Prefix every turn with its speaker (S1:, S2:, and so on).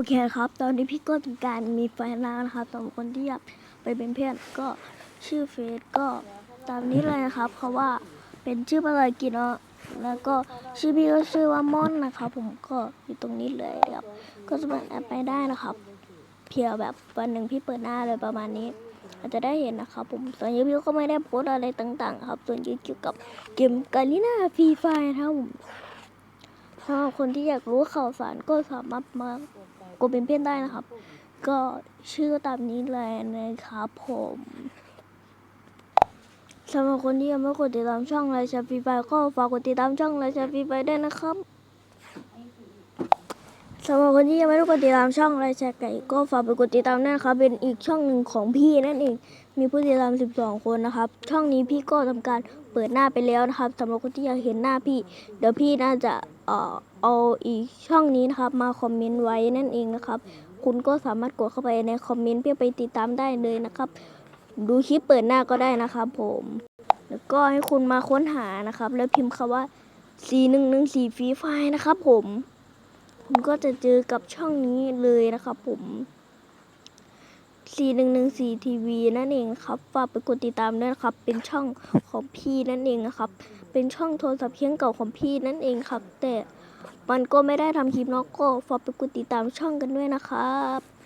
S1: โอเคครับ ตอนนี้พี่ก็ทำการมีแฟนแล้วนะครับสำหรับคนที่อยากไปเป็นเพื่อนก็ชื่อเฟซก็ตามนี้เลยนะครับเพราะว่าเป็นชื่อภาษาอังกฤษเนาะแล้วก็ชื่อพี่ก็ชื่อว่าม่อนนะครับ ผมก็อยู่ตรงนี้เลยครับ ก็สามารถแอดไปได้นะครับ เพียแบบวันหนึ่งพี่เปิดหน้าเลยประมาณนี้ อาจจะได้เห็นนะครับ ผมส่วนยูพี่ก็ไม่ได้โพสอะไรต่าง ๆ ครับ ส่วนยูเกี่ยวกับเกมกาลิน่าฟรีไฟนะครับผมถ้าคนที่อยากรู้ข่าวสารก็สามารถมา กดเป็นเพื่อนได้นะครับ ก็ชื่อตามนี้เลยนะครับผมสำหรับคนที่ยังไม่กดติดตามช่องไลชาฟีไฟก็ฝากกดติดตามช่องไลชาฟีไฟด้วยนะครับ สำหรับคนที่ยังไม่ได้กดติดตามช่องไรชาไก่ก็ฝากไปกดติดตามด้วยนะครับ เป็นอีกช่องหนึ่งของพี่นั่นเอง มีผู้ติดตาม 12 คนนะครับ ช่องนี้พี่ก็ทำการเปิดหน้าไปแล้วนะครับสำหรับคนที่อยากเห็นหน้าพี่ เดี๋ยวพี่น่าจะเอ่อเอาอีกช่องนี้นะครับ มาคอมเมนต์ไว้นั่นเองนะครับ คุณก็สามารถกดเข้าไปในคอมเมนต์เพื่อไปติดตามได้เลยนะครับ ดูคลิปเปิดหน้าก็ได้นะครับผม แล้วก็ให้คุณมาค้นหานะครับ แล้วพิมพ์คำว่า4 1 1 4ฟรีไฟนะครับผม คุณก็จะเจอกับช่องนี้เลยนะครับผม4114ทีวีนั่นเองครับฝากไปกดติดตามด้วยนะครับ เป็นช่องของพี่นั่นเองนะครับ เป็นช่องโทรศัพท์เคียงเก่าของพี่นั่นเองครับ แต่มันก็ไม่ได้ทำคลิปนอกก็ฝากไปกดติดตามช่องกันด้วยนะครับ